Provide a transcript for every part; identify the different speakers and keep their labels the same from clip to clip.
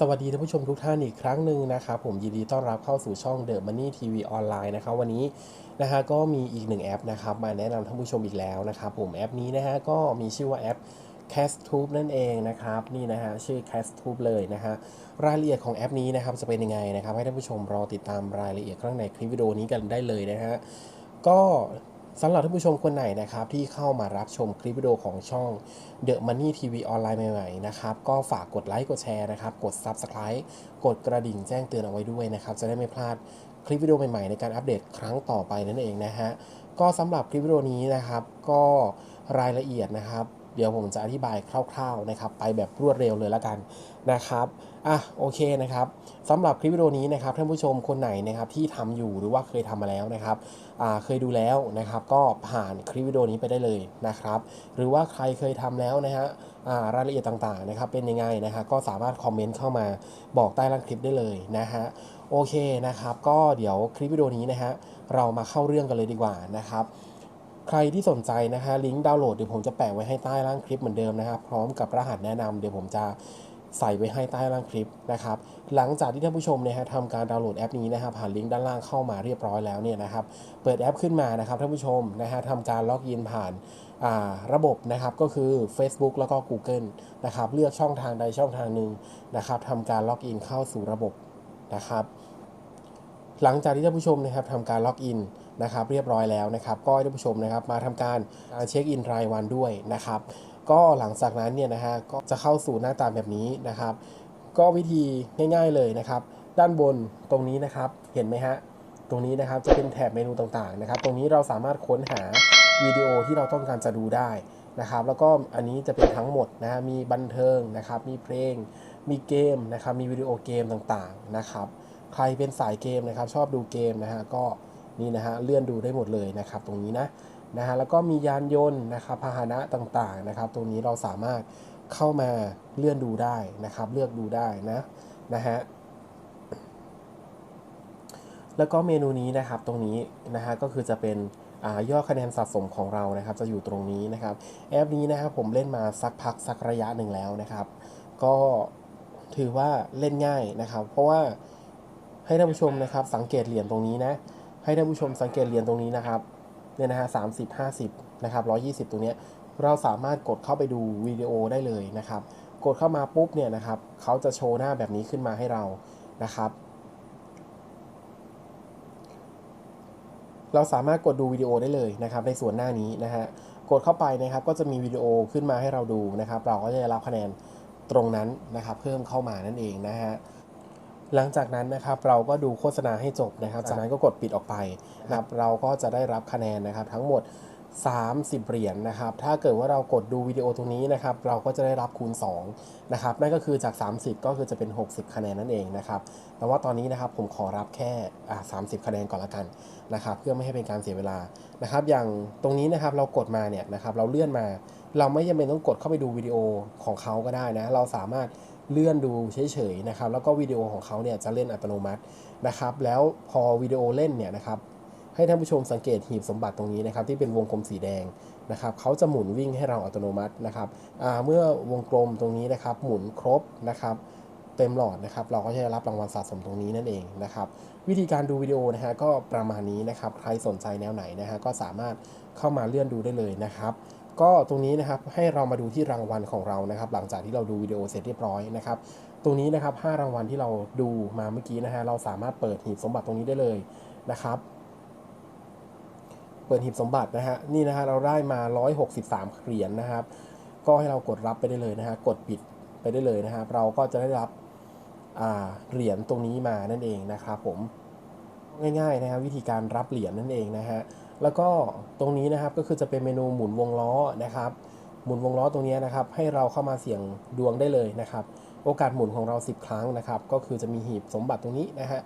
Speaker 1: สวัสดีท่านผู้ชมทุกท่านอีกครั้งหนึ่งนะครับผมยินดีต้อนรับเข้าสู่ช่อง The Money TV ออนไลน์นะครับวันนี้นะฮะก็มีอีกหนึ่งแอปนะครับมาแนะนำท่านผู้ชมอีกแล้วนะครับผมแอปนี้นะฮะก็มีชื่อว่าแอป Castube นั่นเองนะครับนี่นะฮะชื่อ Castube เลยนะฮะรายละเอียดของแอปนี้นะครับจะเป็นยังไงนะครับให้ท่านผู้ชมรอติดตามรายละเอียดข้างในคลิปวิดีโอนี้กันได้เลยนะฮะก็ สำหรับท่านผู้ชมคนไหนนะครับ ที่เข้ามารับชมคลิปวิดีโอของช่อง The Money TV ออนไลน์ใหม่ๆนะครับ ก็ฝากกดไลค์กดแชร์นะครับ กด Subscribe กดกระดิ่งแจ้งเตือนเอาไว้ด้วยนะครับ จะได้ไม่พลาดคลิปวิดีโอใหม่ๆในการอัปเดตครั้งต่อไปนั่นเองนะฮะก็สำหรับคลิปวิดีโอนี้นะครับ ก็รายละเอียดนะครับ เดี๋ยวผมจะอธิบายคร่าว ๆนะครับ ไปแบบรวดเร็วเลยแล้วกัน นะครับอะโอเคนะครับสำหรับคลิปวิดีโอนี้นะครับท่านผู้ชมคนไหนนะครับที่ทำอยู่หรือว่าเคยทำมาแล้วนะครับอ่าเคยดูแล้วนะครับ ก็ผ่านคลิปวิดีโอนี้ไปได้เลยนะครับ หรือว่าใครเคยทำแล้วนะฮะอ่ารายละเอียดต่างๆนะครับเป็นยังไงนะฮะก็สามารถคอมเมนต์เข้ามาบอกใต้ล่างคลิปได้เลยนะฮะโอเคนะครับ ก็เดี๋ยวคลิปวิดีโอนี้นะฮะเรามาเข้าเรื่องกันเลยดีกว่านะครับใครที่สนใจนะฮะลิงก์ดาวน์โหลดเดี๋ยวผมจะแปะไว้ให้ใต้ล่างคลิปเหมือนเดิมนะครับพร้อมกับรหัสแนะนำเดี๋ยวผมจะ ใส่ไว้ให้ใต้ล่างคลิปนะครับหลังจากที่ท่านผู้ชมเนี่ยฮะทำการดาวน์โหลดแอปนี้นะครับผ่านลิงก์ด้านล่างเข้ามาเรียบร้อยแล้วเนี่ยนะครับเปิดแอปขึ้นมานะครับท่านผู้ชมนะฮะทำการล็อกอินผ่านอ่าระบบนะครับก็คือ Facebook แล้วก็ Google นะครับเลือกช่องทางใดช่องทางหนึ่งนะครับทำการล็อกอินเข้าสู่ระบบนะครับหลังจากที่ท่านผู้ชมนะครับทำการล็อกอินนะครับเรียบร้อยแล้วนะครับก็ให้ท่านผู้ชมนะครับมาทำการเช็คอินรายวันด้วยนะครับ ก็หลังจากนั้นเนี่ยนะฮะก็จะเข้าสู่หน้าตาแบบนี้นะครับ ก็วิธีง่ายๆเลยนะครับ ด้านบนตรงนี้นะครับเห็นไหมฮะตรงนี้นะครับจะเป็นแถบเมนูต่างๆนะครับ ตรงนี้เราสามารถค้นหาวิดีโอที่เราต้องการจะดูได้นะครับ แล้วก็อันนี้จะเป็นทั้งหมดนะฮะมีบันเทิงนะครับ มีเพลง มีเกมนะครับ มีวิดีโอเกมต่างๆนะครับ ใครเป็นสายเกมนะครับ ชอบดูเกมนะฮะก็นี่นะฮะเลื่อนดูได้หมดเลยนะครับ ตรงนี้นะ นะฮะแล้วก็มียานยนต์นะครับพาหนะต่างๆนะครับ ตรงนี้เราสามารถเข้ามาเลื่อนดูได้นะครับ เลือกดูได้นะนะฮะแล้วก็เมนูนี้นะครับตรงนี้นะฮะก็คือจะเป็นอยอดคะแนนสะสมของเรานะครับ จะอยู่ตรงนี้นะครับ แอปนี้นะครับผมเล่นมาสักพักสักระยะหนึ่งแล้วนะครับ ก็ถือว่าเล่นง่ายนะครับ เพราะว่าให้ท่านผู้ชมนะครับสังเกตเหรียญตรงนี้นะให้ท่านผู้ชมสังเกตเหรียญตรงนี้นะครับ เนี่ยนะฮะสามสิบห้าสิบนะครับร้อยี่สิบตรงเนี้ยเราสามารถกดเข้าไปดูวิดีโอได้เลยนะครับ กดเข้ามาปุ๊บเนี่ยนะครับเขาจะโชว์หน้าแบบนี้ขึ้นมาให้เรานะครับ เราสามารถกดดูวิดีโอได้เลยนะครับ ในส่วนหน้านี้นะฮะกดเข้าไปนะครับ ก็จะมีวิดีโอขึ้นมาให้เราดูนะครับ เราก็จะได้รับคะแนนตรงนั้นนะครับ เพิ่มเข้ามานั่นเองนะฮะ หลังจากนั้นนะครับเราก็ดูโฆษณาให้จบนะครับ จากนั้นก็กดปิดออกไปนะครับเราก็จะได้รับคะแนนนะครับ ทั้งหมด 30 เหรียญนะครับ ถ้าเกิดว่าเรากดดูวิดีโอตรงนี้นะครับ เราก็จะได้รับคูณ2นะครับนั่นก็คือจาก 30 ก็คือจะเป็น 60 คะแนนนั่นเองนะครับ แต่ว่าตอนนี้นะครับผมขอรับแค่อ่า30คะแนนก่อนละกันนะครับ เพื่อไม่ให้เป็นการเสียเวลานะครับ อย่างตรงนี้นะครับเรากดมาเนี่ยนะครับเราเลื่อนมา เราไม่จำเป็นต้องกดเข้าไปดูวิดีโอของเขาก็ได้นะ เราสามารถ เลื่อนดูเฉยๆนะครับแล้วก็วิดีโอของเขาเนี่ยจะเล่นอัตโนมัตินะครับ แล้วพอวิดีโอเล่นเนี่ยนะครับให้ท่านผู้ชมสังเกตหีบสมบัติตรงนี้นะครับที่เป็นวงกลมสีแดงนะครับเขาจะหมุนวิ่งให้เราอัตโนมัตินะครับเมื่อวงกลมตรงนี้นะครับ หมุนครบนะครับเต็มหลอดนะครับ เราก็จะได้รับรางวัลสะสมตรงนี้นั่นเองนะครับ วิธีการดูวิดีโอนะฮะก็ประมาณนี้นะครับ ใครสนใจแนวไหนนะฮะก็สามารถเข้ามาเลื่อนดูได้เลยนะครับ ก็ตรงนี้นะครับให้เรามาดูที่รางวัลของเรานะครับ หลังจากที่เราดูวิดีโอเสร็จเรียบร้อยนะครับตรงนี้นะครับ5รางวัลที่เราดูมาเมื่อกี้นะฮะเราสามารถเปิดหีบสมบัติตรงนี้ได้เลยนะครับ เปิดหีบสมบัตินะฮะนี่นะฮะเราได้มา 163เหรียญนะครับ ก็ให้เรากดรับไปได้เลยนะฮะกดปิดไปได้เลยนะครับ เราก็จะได้รับเหรียญตรงนี้มานั่นเองนะครับผมง่ายๆนะครับวิธีการรับเหรียญนั่นเองนะฮะ แล้วก็ตรงนี้นะครับก็คือจะเป็นเมนูหมุนวงล้อนะครับ หมุนวงล้อตรงนี้นะครับ ให้เราเข้ามาเสี่ยงดวงได้เลยนะครับ โอกาสหมุนของเรา 10 ครั้งนะครับ ก็คือจะมีหีบสมบัติตรงนี้นะฮะ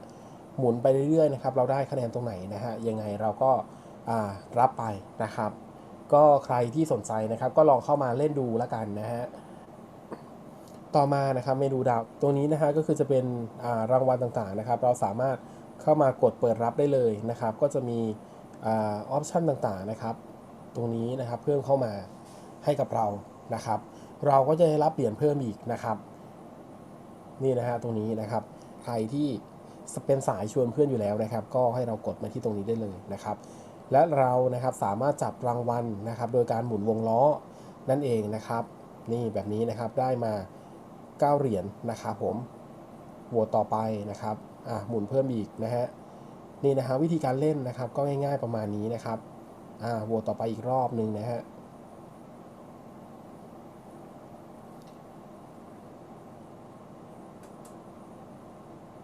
Speaker 1: หมุนไปเรื่อยๆนะครับ เราได้คะแนนตรงไหนนะฮะยังไงเราก็รับไปนะครับ ก็ใครที่สนใจนะครับ ก็ลองเข้ามาเล่นดูแล้วกันนะฮะต่อมานะครับเมนูดาวตัวนี้นะฮะก็คือจะเป็นรางวัลต่างๆนะครับ เราสามารถเข้ามากดเปิดรับได้เลยนะครับ ก็จะมี อออปชันต่างๆนะครับ ตรงนี้นะครับเพิ่มเข้ามาให้กับเรานะครับ เราก็จะได้รับเหรียญเพิ่มอีกนะครับ นี่นะฮะตรงนี้นะครับ ใครที่เป็นสายชวนเพื่อนอยู่แล้วนะครับ ก็ให้เรากดมาที่ตรงนี้ได้เลยนะครับ และเรานะครับสามารถจับรางวัลนะครับ โดยการหมุนวงล้อนั่นเองนะครับ นี่แบบนี้นะครับได้มา 9 เหรียญนะครับผมโหวตต่อไปนะครับอะหมุนเพิ่มอีกนะฮะ นี่นะฮะวิธีการเล่นนะครับก็ง่ายๆประมาณนี้นะครับอ่าโหวตต่อไปอีกรอบหนึ่งนะฮะ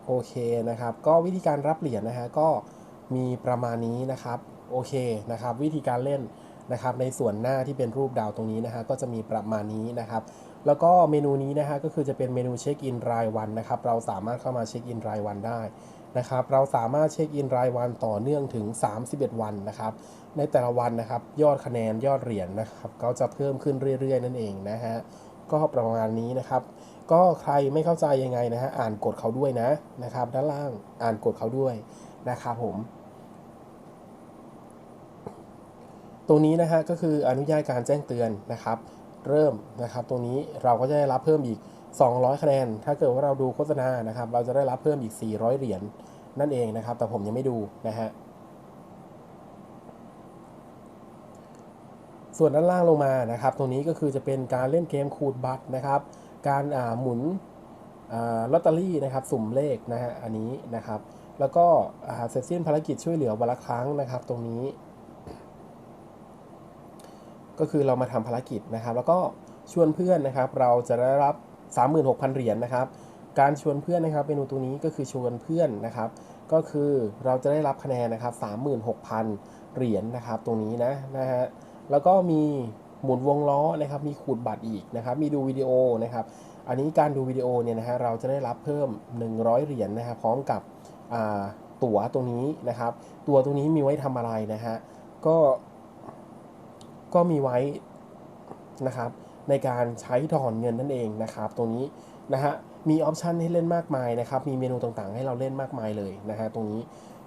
Speaker 1: โอเคนะครับ ก็วิธีการรับเหรียญนะฮะก็มีประมาณนี้นะครับโอเคนะครับ วิธีการเล่นนะครับ ในส่วนหน้าที่เป็นรูปดาวตรงนี้นะฮะก็จะมีประมาณนี้นะครับ แล้วก็เมนูนี้นะฮะก็คือจะเป็นเมนูเช็คอินรายวันนะครับ เราสามารถเข้ามาเช็คอินรายวันได้นะครับ เราสามารถเช็คอินรายวันต่อเนื่องถึง 31 วันนะครับ ในแต่ละวันนะครับ ยอดคะแนนยอดเหรียญนะครับก็จะเพิ่มขึ้นเรื่อยๆ นั่นเองนะฮะก็ประมาณนี้นะครับ ก็ใครไม่เข้าใจยังไงนะฮะอ่านกฎเขาด้วยนะนะครับ ด้านล่างอ่านกฎเขาด้วยนะครับผมตรงนี้นะฮะก็คืออนุญาตการแจ้งเตือนนะครับ เริ่มนะครับ ตรงนี้เราก็จะได้รับเพิ่มอีก 200 คะแนน ถ้าเกิดว่าเราดูโฆษณานะครับ เราจะได้รับเพิ่มอีก 400 เหรียญนั่นเองนะครับ แต่ผมยังไม่ดูนะฮะส่วนด้านล่างลงมานะครับ ตรงนี้ก็คือจะเป็นการเล่นเกมขูดบัตรนะครับ การหมุนอลอตเตอรี่นะครับ สุ่มเลขนะฮะอันนี้นะครับ แล้วก็เสร็จสิ้นภารกิจช่วยเหลือวันละครั้งนะครับ ตรงนี้ ก็คือเรามาทำภารกิจนะครับ แล้วก็ชวนเพื่อนนะครับ เราจะได้รับ 36,000 เหรียญนะครับ การชวนเพื่อนนะครับเมนูตัวนี้ก็คือชวนเพื่อนนะครับ ก็คือเราจะได้รับคะแนนนะครับ 36,000 เหรียญนะครับตรงนี้นะนะฮะแล้วก็มีหมุนวงล้อนะครับ มีขูดบัตรอีกนะครับ มีดูวิดีโอนะครับ อันนี้การดูวิดีโอเนี่ยนะฮะเราจะได้รับเพิ่ม 100 เหรียญนะครับพร้อมกับตั๋วตรงนี้นะครับ ตัวตรงนี้มีไว้ทำอะไรนะฮะก็ ก็มีไว้นะครับในการใช้ถอนเงินนั่นเองนะครับตรงนี้นะฮะมีออปชันให้เล่นมากมายนะครับมีเมนูต่างๆ ให้เราเล่นมากมายเลยนะฮะตรงนี้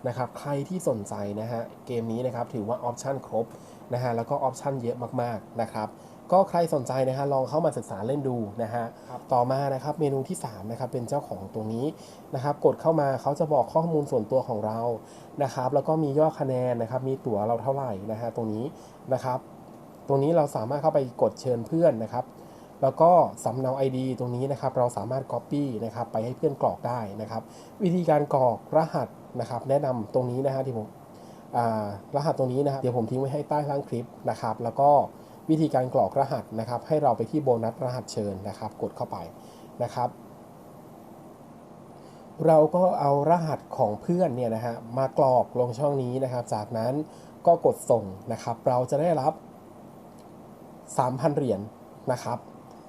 Speaker 1: นะครับใครที่สนใจนะฮะเกมนี้นะครับถือว่าออปชันครบนะฮะแล้วก็ออปชันเยอะมากๆนะครับก็ใครสนใจนะฮะลองเข้ามาศึกษาเล่นดูนะฮะต่อมานะครับเมนูที่3นะครับเป็นเจ้าของตรงนี้นะครับกดเข้ามาเขาจะบอกข้อมูลส่วนตัวของเรานะครับแล้วก็มียอดคะแนนนะครับมีตั๋วเราเท่าไหร่นะฮะตรงนี้นะครับ ตรงนี้เราสามารถเข้าไปกดเชิญเพื่อนนะครับ แล้วก็สำเนา ID ตรงนี้นะครับ เราสามารถ Copy นะครับไปให้เพื่อนกรอกได้นะครับ วิธีการกรอกรหัสนะครับ แนะนำตรงนี้นะฮะที่ผมอ่ารหัสตรงนี้นะครับเดี๋ยวผมทิ้งไว้ให้ใต้ล่างคลิปนะครับ แล้วก็วิธีการกรอกรหัสนะครับ ให้เราไปที่โบนัสรหัสเชิญนะครับ กดเข้าไปนะครับ เราก็เอารหัสของเพื่อนเนี่ยนะฮะมากรอกลงช่องนี้นะครับ จากนั้นก็กดส่งนะครับ เราจะได้รับ 3,000 เหรียญนะครับ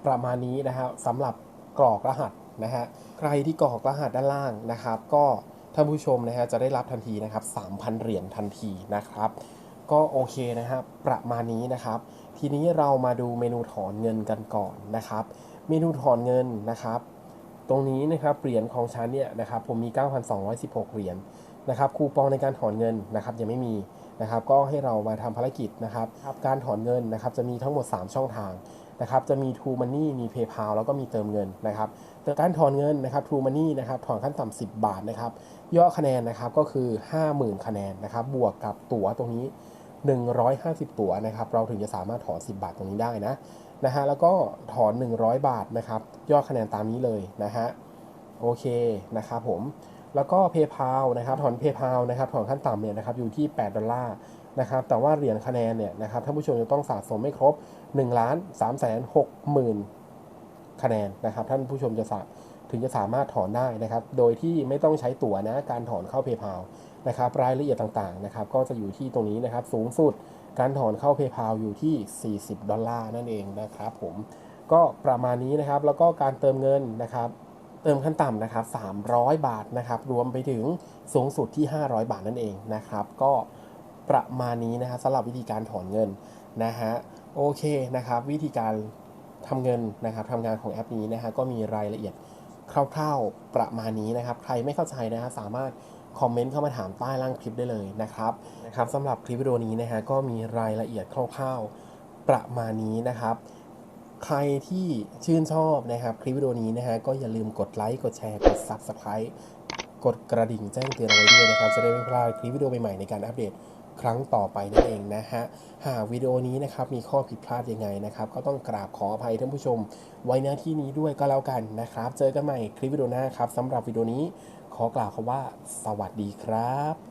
Speaker 1: ประมาณนี้นะครับสำหรับกรอกรหัสนะฮะใครที่กรอกรหัสด้านล่างนะครับ ก็ท่านผู้ชมนะฮะจะได้รับทันทีนะครับ 3,000 เหรียญทันทีนะครับ ก็โอเคนะครับประมาณนี้นะครับ ทีนี้เรามาดูเมนูถอนเงินกันก่อนนะครับ เมนูถอนเงินนะครับ ตรงนี้นะครับเหรียญของฉันเนี่ยนะครับผมมี 9,216 เหรียญนะครับคูปองในการถอนเงินนะครับยังไม่มี นะครับก็ให้เรามาทำภารกิจนะครับการถอนเงินนะครับจะมีทั้งหมด 3 ช่องทางนะครับจะมี True Money มี PayPal แล้วก็มีเติมเงินนะครับแต่การถอนเงินนะครับ True Money นะครับถอนขั้นต่ำ10 บาทนะครับยอดคะแนนนะครับก็คือ 50,000 คะแนนนะครับบวกกับตั๋วตรงนี้ 150 ตั๋วนะครับเราถึงจะสามารถถอน 10 บาทตรงนี้ได้นะนะฮะแล้วก็ถอน 100 บาทนะครับยอดคะแนนตามนี้เลยนะฮะโอเคนะครับผม แล้วก็ PayPal นะครับถอน PayPal นะครับถอนขั้นต่ำเนี่ยนะครับอยู่ที่ 8 ดอลลาร์นะครับแต่ว่าเหรียญคะแนนเนี่ยนะครับท่านผู้ชมจะต้องสะสมไม่ครบ1ล้าน3แสน6หมื่นคะแนนนะครับท่านผู้ชมจะสาถึงจะสามารถถอนได้นะครับ โดยที่ไม่ต้องใช้ตั๋วนะการถอนเข้า PayPal นะครับรายละเอียดต่างๆนะครับก็จะอยู่ที่ตรงนี้นะครับสูงสุดการถอนเข้า PayPal อยู่ที่ 40 ดอลลาร์นั่นเองนะครับผมก็ประมาณนี้นะครับแล้วก็การเติมเงินนะครับ เติมขั้นต่ำนะครับ 300 บาทนะครับ รวมไปถึงสูงสุดที่ 500 บาทนั่นเองนะครับ ก็ประมาณนี้นะฮะสำหรับวิธีการถอนเงินนะฮะ โอเคนะครับ วิธีการทำเงินนะครับทำงานของแอปนี้นะฮะก็มีรายละเอียดคร่าวๆประมาณนี้นะครับ ใครไม่เข้าใจนะฮะสามารถคอมเมนต์เข้ามาถามใต้ล่างคลิปได้เลยนะครับนะครับสำหรับคลิปวิดีโอนี้นะฮะก็มีรายละเอียดคร่าวๆประมาณนี้นะครับ ใครที่ชื่นชอบนะครับ คลิปวิดีโอนี้นะฮะก็อย่าลืมกดไลค์กดแชร์กด Subscribe กดกระดิ่งแจ้งเตือนเอาไว้ด้วยนะครับ จะได้ไม่พลาดคลิปวิดีโอใหม่ๆในการอัปเดตครั้งต่อไปนั่นเองนะฮะ หากวิดีโอนี้นะครับมีข้อผิดพลาดยังไงนะครับ ก็ต้องกราบขออภัยท่านผู้ชม ไว้หน้าที่นี้ด้วยก็แล้วกันนะครับ เจอกันใหม่คลิปวิดีโอหน้าครับสำหรับวิดีโอนี้ขอกล่าวคำว่า สวัสดีครับ